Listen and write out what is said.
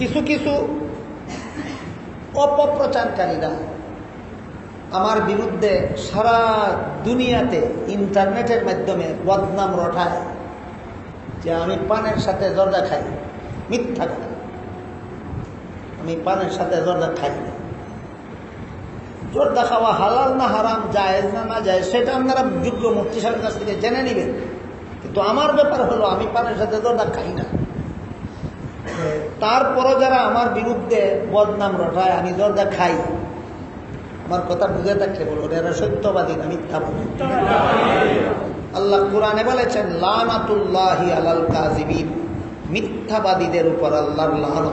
কিছু কিছু অপপ্রচারকারীরা আমার বিরুদ্ধে সারা দুনিয়াতে ইন্টারনেটের মাধ্যমে বদনাম রঠায় যে আমি পানের সাথে জর্দা খাই। মিথ্যা কথা। আমি পানের সাথে জর্দা খাই না। জর্দা খাওয়া হালাল না হারাম, জায়েজ না না যায় সেটা আপনারা যোগ্য মুক্তি সাহেবের কাছ থেকে জেনে নেবেন। কিন্তু আমার ব্যাপার হলো, আমি পানের সাথে জর্দা খাই না। তারপরও যারা আমার বিরুদ্ধে বদনাম রটায়, আমি জর্দা খাই। আমার কথা বুঝে থাকলে বলো এরা সত্যবাদী না মিথ্যা বলে? আল্লাহ কোরআনে বলেছেন, লানাতুল্লাহি আলাল কাজিবিন মিথ্যাবাদীদের উপর আল্লাহর